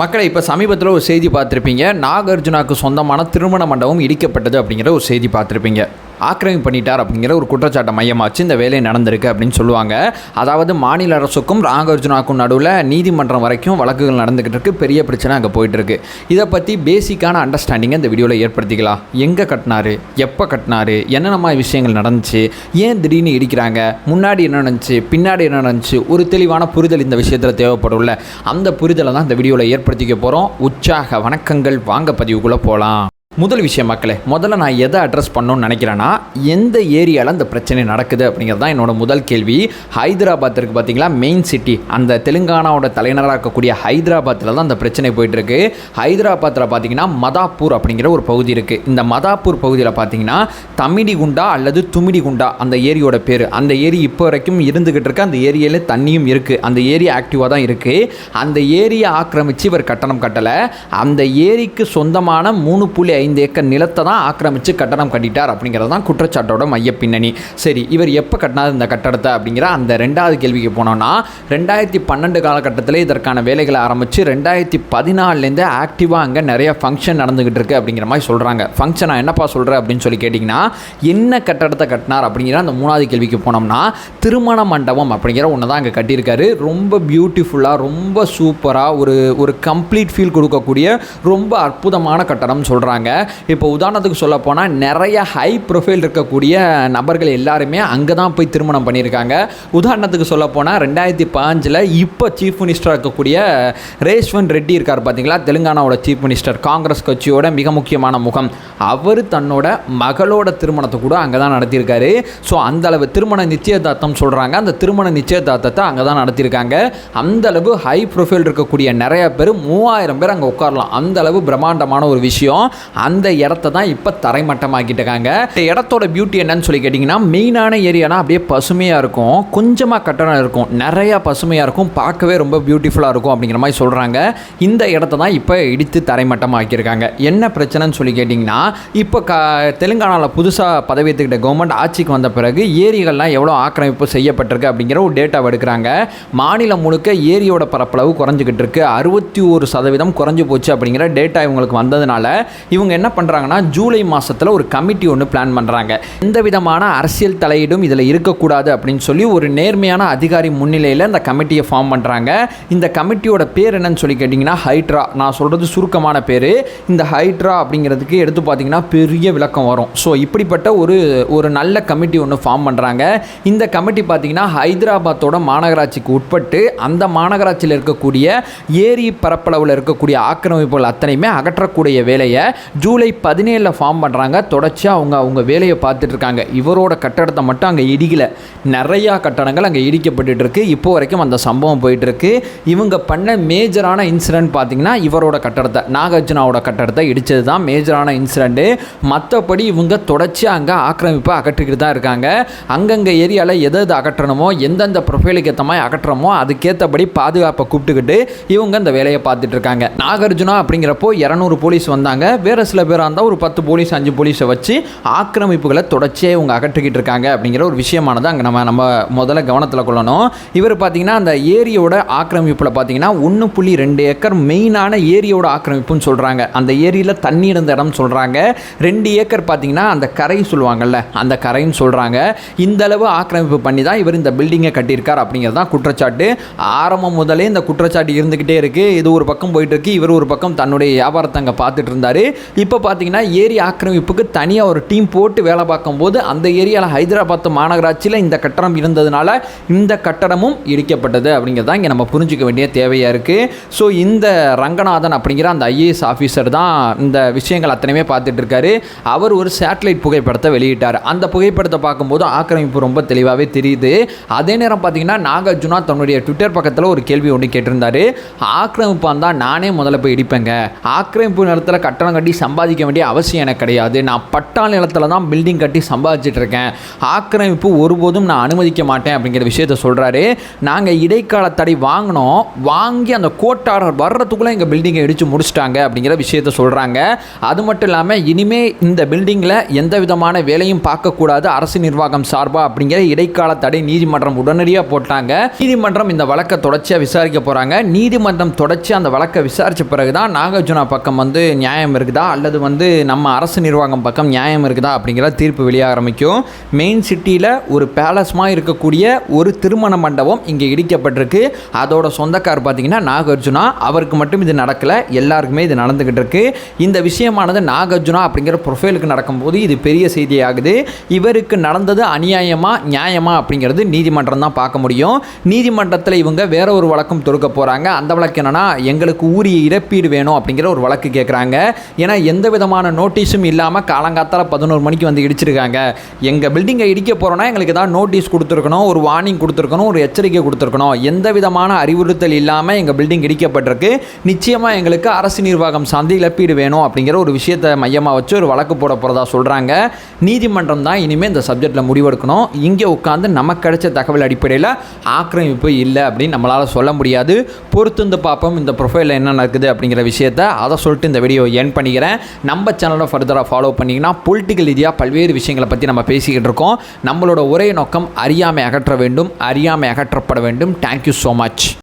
மக்களை இப்போ சமீபத்தில் ஒரு செய்தி பார்த்துருப்பீங்க. நாகார்ஜுனாவுக்கு சொந்தமான திருமண மண்டபம் இடிக்கப்பட்டது அப்படிங்கிற ஒரு செய்தி பார்த்துருப்பீங்க. ஆக்கிரமிப்பு பண்ணிட்டார் அப்படிங்கிற ஒரு குற்றச்சாட்டை மையமாச்சு இந்த வேலை நடந்திருக்கு அப்படின்னு சொல்லுவாங்க. அதாவது மாநில அரசுக்கும் நாகார்ஜுனாக்கும் நடுவில் நீதிமன்றம் வரைக்கும் வழக்குகள் நடந்துக்கிட்டு இருக்கு. பெரிய பிரச்சனை அங்கே போயிட்டு இருக்கு. இதை பற்றி பேசிக்கான அண்டர்ஸ்டாண்டிங்கை இந்த வீடியோவில் ஏற்படுத்திக்கலாம். எங்கே கட்டினாரு? எப்போ கட்டினாரு? என்னென்ன மாதிரி விஷயங்கள் நடந்துச்சு? ஏன் திடீர்னு இடிக்கிறாங்க? முன்னாடி என்ன நடந்துச்சு? பின்னாடி என்ன நடந்துச்சு? ஒரு தெளிவான புரிதல் இந்த விஷயத்தில் தேவைப்படும்ல. அந்த புரிதலை தான் இந்த வீடியோவில் ஏற்படுத்திக்க போகிறோம் உற்சாக வணக்கங்கள். வாங்க பதிவுக்குள்ளே போகலாம் முதல் விஷயம் மக்களே முதல்ல நான் எதை அட்ரஸ் பண்ணணும்னு நினைக்கிறேன்னா எந்த ஏரியாவில் அந்த பிரச்சனை நடக்குது அப்படிங்கிறது தான் என்னோட முதல் கேள்வி. ஹைதராபாத் இருக்குது பார்த்தீங்களா மெயின் சிட்டி அந்த தெலுங்கானாவோட தலைநகராக இருக்கக்கூடிய ஹைதராபாத்தில் தான் அந்த பிரச்சனை போயிட்டுருக்கு. ஹைதராபாத்தில் பார்த்தீங்கன்னா மதாப்பூர் அப்படிங்கிற ஒரு பகுதி இருக்குது இந்த மதாப்பூர் பகுதியில் பார்த்தீங்கன்னா தமிடிகுண்டா அல்லது துமிடிகுண்டா அந்த ஏரியோட பேர். அந்த ஏரி இப்போ வரைக்கும் இருந்துக்கிட்டு இருக்கு. அந்த ஏரியாவில் தண்ணியும் இருக்குது அந்த ஏரி ஆக்டிவாக தான் இருக்குது அந்த ஏரியை ஆக்கிரமித்து இவர் கட்டணம் கட்டலை. அந்த ஏரிக்கு சொந்தமான மூணு புள்ளி ஐந்து ஏக்கர் நிலத்தை தான் ஆக்கிரமித்து கட்டணம் கட்டிட்டார் அப்படிங்கிறது தான் குற்றச்சாட்டோட மைய பின்னணி. சரி இவர் எப்போ கட்டினார் இந்த கட்டடத்தை அப்படிங்கிற அந்த ரெண்டாவது கேள்விக்கு போனோம்னா ரெண்டாயிரத்தி பன்னெண்டு காலகட்டத்தில் இதற்கான வேலைகளை ஆரம்பித்து ரெண்டாயிரத்தி பதினாலேருந்து ஆக்டிவாக அங்கே நிறைய ஃபங்க்ஷன் நடந்துக்கிட்டு இருக்கு அப்படிங்கிற மாதிரி சொல்கிறாங்க ஃபங்க்ஷன் நான் என்னப்பா சொல்கிறேன் அப்படின்னு சொல்லி கேட்டிங்கன்னா என்ன கட்டடத்தை கட்டினார் அப்படிங்கிற அந்த மூணாவது கேள்விக்கு போனோம்னா திருமண மண்டபம் அப்படிங்கிற ஒன்று தான் அங்கே கட்டியிருக்காரு. ரொம்ப பியூட்டிஃபுல்லாக ரொம்ப சூப்பராக ஒரு ஒரு கம்ப்ளீட் ஃபீல் கொடுக்கக்கூடிய ரொம்ப அற்புதமான கட்டடம்னு சொல்கிறாங்க இப்போ உதாரணத்துக்கு சொல்ல போனால் நிறைய ஹை ப்ரொஃபைல் இருக்கக்கூடிய நபர்கள் எல்லாருமே அங்கே தான் போய் திருமணம் பண்ணியிருக்காங்க. உதாரணத்துக்கு சொல்ல போனால் ரெண்டாயிரத்தி பாஞ்சில் இப்போ சீஃப் மினிஸ்டராக இருக்கக்கூடிய ரேஷ்வன் ரெட்டி இருக்கார் பார்த்தீங்களா தெலுங்கானாவோட சீஃப் மினிஸ்டர் காங்கிரஸ் கட்சியோட மிக முக்கியமான முகம். அவர் தன்னோட மகளோட திருமணத்தை கூட அங்கே தான் நடத்தியிருக்காரு. ஸோ அந்த அளவு திருமண நிச்சயதார்த்தம் சொல்கிறாங்க அந்த திருமண நிச்சயதார்த்தத்தை அங்கே தான் நடத்தியிருக்காங்க. அந்த அளவு ஹை ப்ரொஃபைல் இருக்கக்கூடிய நிறைய பேர் மூவாயிரம் பேர் அங்கே உட்காரலாம். அந்த அளவு பிரம்மாண்டமான ஒரு விஷயம். அந்த இடத்த தான் இப்போ தரைமட்டமாக்கிட்டுருக்காங்க. இந்த இடத்தோட பியூட்டி என்னன்னு சொல்லி கேட்டிங்கன்னா மெயினான ஏரியானா அப்படியே பசுமையாக இருக்கும். கொஞ்சமாக கட்டணம் இருக்கும். நிறையா பசுமையாக இருக்கும். பார்க்கவே ரொம்ப பியூட்டிஃபுல்லாக இருக்கும் அப்படிங்கிற மாதிரி சொல்கிறாங்க இந்த இடத்த தான் இப்போ இடித்து தரைமட்டமாக்கியிருக்காங்க. என்ன பிரச்சனைன்னு சொல்லி கேட்டிங்கன்னா இப்போ க தெலுங்கானாவில் புதுசாக பதவி ஏற்றுக்கிட்ட கவர்மெண்ட் ஆட்சிக்கு வந்த பிறகு ஏரிகள்லாம் எவ்வளோ ஆக்கிரமிப்பு செய்யப்பட்டிருக்கு அப்படிங்கிற ஒரு டேட்டாவை எடுக்கிறாங்க. மாநிலம் முழுக்க ஏரியோட பரப்பளவு குறைஞ்சிக்கிட்டு இருக்கு. அறுபத்தி ஒரு சதவீதம் குறைஞ்சி போச்சு அப்படிங்கிற டேட்டா இவங்களுக்கு வந்ததுனால இவங்க என்ன பண்ணுறாங்கன்னா ஜூலை மாதத்தில் ஒரு கமிட்டி ஒன்று பிளான் பண்ணுறாங்க எந்த விதமான அரசியல் தலையீடும் இதில் இருக்கக்கூடாது அப்படின்னு சொல்லி ஒரு நேர்மையான அதிகாரி முன்னிலையில் இந்த கமிட்டியை ஃபார்ம் பண்ணுறாங்க இந்த கமிட்டியோட பேர் என்னன்னு சொல்லி கேட்டிங்கன்னா ஹைட்ரா. நான் சொல்கிறது சுருக்கமான பேர். இந்த ஹைட்ரா அப்படிங்கிறதுக்கு எடுத்து பார்த்தீங்கன்னா பெரிய விளக்கம் வரும். ஸோ இப்படிப்பட்ட ஒரு ஒரு நல்ல கமிட்டி ஒன்று ஃபார்ம் பண்ணுறாங்க இந்த கமிட்டி பார்த்தீங்கன்னா ஹைதராபாத்தோட மாநகராட்சிக்கு உட்பட்டு அந்த மாநகராட்சியில் இருக்கக்கூடிய ஏரி பரப்பளவில் இருக்கக்கூடிய ஆக்கிரமிப்புகள் அத்தனையுமே அகற்றக்கூடிய வேலையை ஜூலை பதினேழில் ஃபார்ம் பண்ணுறாங்க தொடர்ச்சியாக அவங்க அவங்க வேலையை பார்த்துட்டு இருக்காங்க இவரோட கட்டடத்தை மட்டும் அங்கே இடிக்கலை. நிறையா கட்டடங்கள் அங்கே இடிக்கப்பட்டுருக்கு இப்போ வரைக்கும் அந்த சம்பவம் போயிட்டுருக்கு இவங்க பண்ண மேஜரான இன்சிடென்ட் பார்த்தீங்கன்னா இவரோட கட்டடத்தை நாகார்ஜுனாவோட கட்டடத்தை இடித்தது தான் மேஜரான இன்சிடென்ட்டு மற்றபடி இவங்க தொடர்ச்சியாக அங்கே ஆக்கிரமிப்பை அகற்றிக்கிட்டு தான் இருக்காங்க. அங்கங்கே ஏரியாவில் எது எது அகற்றணுமோ எந்தெந்த ப்ரொஃபைலுக்கு ஏற்ற மாதிரி அகற்றணுமோ அதுக்கேற்றபடி பாதுகாப்பை கூப்பிட்டுக்கிட்டு இவங்க இந்த வேலையை பார்த்துட்டு இருக்காங்க நாகார்ஜுனா அப்படிங்கிறப்போ இரநூறு போலீஸ் வந்தாங்க. வேறு சில பேராக இருந்தால் ஒரு பத்து போலீஸ் அஞ்சு போலீஸை வச்சு ஆக்கிரமிப்புகளை தொடர்ச்சியாக இவங்க அகற்றிக்கிட்டு இருக்காங்க அப்படிங்கிற ஒரு விஷயமானது அங்கே நம்ம நம்ம முதல்ல கவனத்தில் கொள்ளணும். இவர் பார்த்தீங்கன்னா அந்த ஏரியோட ஆக்கிரமிப்பில் பார்த்தீங்கன்னா ஒன்று புள்ளி ரெண்டு ஏக்கர் மெயினான ஏரியோட ஆக்கிரமிப்புன்னு சொல்கிறாங்க அந்த ஏரியில் தண்ணி இருந்த இடம் சொல்கிறாங்க ரெண்டு ஏக்கர் பார்த்தீங்கன்னா அந்த கரை சொல்லுவாங்கல்ல அந்த கரைன்னு சொல்கிறாங்க இந்த அளவு ஆக்கிரமிப்பு பண்ணி தான் இவர் இந்த பில்டிங்கை கட்டியிருக்கார் அப்படிங்கிறது தான் குற்றச்சாட்டு. ஆரம்பம் முதலே இந்த குற்றச்சாட்டு இருந்துக்கிட்டே இருக்குது இது ஒரு பக்கம் போயிட்டு இருக்கு இவர் ஒரு பக்கம் தன்னுடைய வியாபாரத்தை அங்கே பார்த்துட்டு இருந்தார். இப்போ பார்த்தீங்கன்னா ஏரி ஆக்கிரமிப்புக்கு தனியாக ஒரு டீம் போட்டு வேலை பார்க்கும்போது அந்த ஏரியாவில் ஹைதராபாத் மாநகராட்சியில் இந்த கட்டடம் இருந்ததுனால இந்த கட்டடமும் இடிக்கப்பட்டது அப்படிங்கிறது தான் இங்கே நம்ம புரிஞ்சிக்க வேண்டிய தேவையாக இருக்குது. ஸோ இந்த ரங்கநாதன் அப்படிங்கிற அந்த ஐஏஎஸ் ஆஃபீஸர் தான் இந்த விஷயங்கள் அத்தனையுமே பார்த்துட்டு இருக்காரு. அவர் ஒரு சேட்டலைட் புகைப்படத்தை வெளியிட்டார். அந்த புகைப்படத்தை பார்க்கும்போது ஆக்கிரமிப்பு ரொம்ப தெளிவாகவே தெரியுது. அதே நேரம் பார்த்தீங்கன்னா நாகார்ஜுனா தன்னுடைய ட்விட்டர் பக்கத்தில் ஒரு கேள்வி ஒன்று கேட்டிருந்தார். ஆக்கிரமிப்பு வந்தால் நானே முதல்ல போய் இடிப்பேங்க. ஆக்கிரமிப்பு நேரத்தில் கட்டணம் கட்டி சம்பாதிக்க வேண்டிய அவசியம் எனக்கு கிடையாது. நான் பட்டா நிலத்தில் தான் பில்டிங் கட்டி சம்பாதிச்சிட்டு இருக்கேன் ஆக்கிரமிப்பு ஒருபோதும் நான் அனுமதிக்க மாட்டேன் அப்படிங்கிற விஷயத்த சொல்கிறாரு நாங்கள் இடைக்கால தடை வாங்கினோம். வாங்கி அந்த கோட்டாளர் வர்றதுக்குள்ளே எங்கள் பில்டிங்கை இடித்து முடிச்சிட்டாங்க அப்படிங்கிற விஷயத்த சொல்கிறாங்க அது மட்டும் இல்லாமல் இனிமேல் இந்த பில்டிங்கில் எந்த விதமான வேலையும் பார்க்கக்கூடாது. அரசு நிர்வாகம் சார்பாக அப்படிங்கிற இடைக்கால தடை நீதிமன்றம் உடனடியாக போட்டாங்க. நீதிமன்றம் இந்த வழக்கை தொடர்ச்சியாக விசாரிக்க போகிறாங்க நீதிமன்றம் தொடர்ச்சி அந்த வழக்கை விசாரித்த பிறகு தான் நாகார்ஜுனா பக்கம் வந்து நியாயம் இருக்குதா? அல்லது வந்து நம்ம அரசு நிர்வாகம் பக்கம் நியாயம் இருக்குதா அப்படிங்கிற தீர்ப்பு வெளியாக ஆரம்பிக்கும் மெயின் சிட்டியில் ஒரு பேலஸ்மாக இருக்கக்கூடிய ஒரு திருமண மண்டபம் இங்கே இடிக்கப்பட்டிருக்கு. அதோட சொந்தக்கார் பார்த்தீங்கன்னா நாகார்ஜுனா. அவருக்கு மட்டும் இது நடக்கலை. எல்லாருக்குமே இது நடந்துக்கிட்டு இருக்கு. இந்த விஷயமானது நாகார்ஜுனா அப்படிங்கிற ப்ரொஃபைலுக்கு நடக்கும்போது இது பெரிய செய்தியாகுது இவருக்கு நடந்தது அநியாயமா நியாயமா அப்படிங்கிறது நீதிமன்றம் தான் பார்க்க முடியும். நீதிமன்றத்தில் இவங்க வேற ஒரு வழக்கம் தொடுக்க போகிறாங்க அந்த வழக்கு என்னன்னா எங்களுக்கு ஊரிய இழப்பீடு வேணும் அப்படிங்கிற ஒரு வழக்கு கேட்குறாங்க ஏன்னா எந்த விதமான நோட்டீஸும் இல்லாமல் காலங்காத்தால் பதினோரு மணிக்கு வந்து இடிச்சிருக்காங்க. எங்கள் பில்டிங்கை இடிக்க போகிறோன்னா எங்களுக்கு ஏதாவது நோட்டீஸ் கொடுத்துருக்கணும் ஒரு வார்னிங் கொடுத்துருக்கணும் ஒரு எச்சரிக்கை கொடுத்துருக்கணும். எந்த விதமான அறிவுறுத்தல் இல்லாமல் எங்கள் பில்டிங் இடிக்கப்பட்டிருக்கு. நிச்சயமாக எங்களுக்கு அரசு நிர்வாகம் சார்ந்து இழப்பீடு வேணும் அப்படிங்கிற ஒரு விஷயத்தை மையமாக வச்சு ஒரு வழக்கு போட போகிறதா சொல்கிறாங்க நீதிமன்றம் தான் இனிமேல் இந்த சப்ஜெக்டில் முடிவெடுக்கணும். இங்கே உட்காந்து நமக்கு கிடைச்ச தகவல் அடிப்படையில் ஆக்கிரமிப்பு இல்லை அப்படின்னு நம்மளால் சொல்ல முடியாது. பொறுத்திருந்து பார்ப்போம் இந்த ப்ரொஃபைலில் என்ன நடக்குது அப்படிங்கிற விஷயத்த. அதை சொல்லிட்டு இந்த வீடியோ என் பண்ணிக்கிறேன். நம்ம சேனலை ஃபர்தராக ஃபாலோ பண்ணிங்கன்னா பொலிட்டிக்கல் ரீதியாக பல்வேறு விஷயங்களை பற்றி நம்ம பேசிக்கிட்டு இருக்கோம். நம்மளோட ஒரே நோக்கம் அறியாமை அகற்ற வேண்டும் அறியாமை அகற்றப்பட வேண்டும். Thank you so much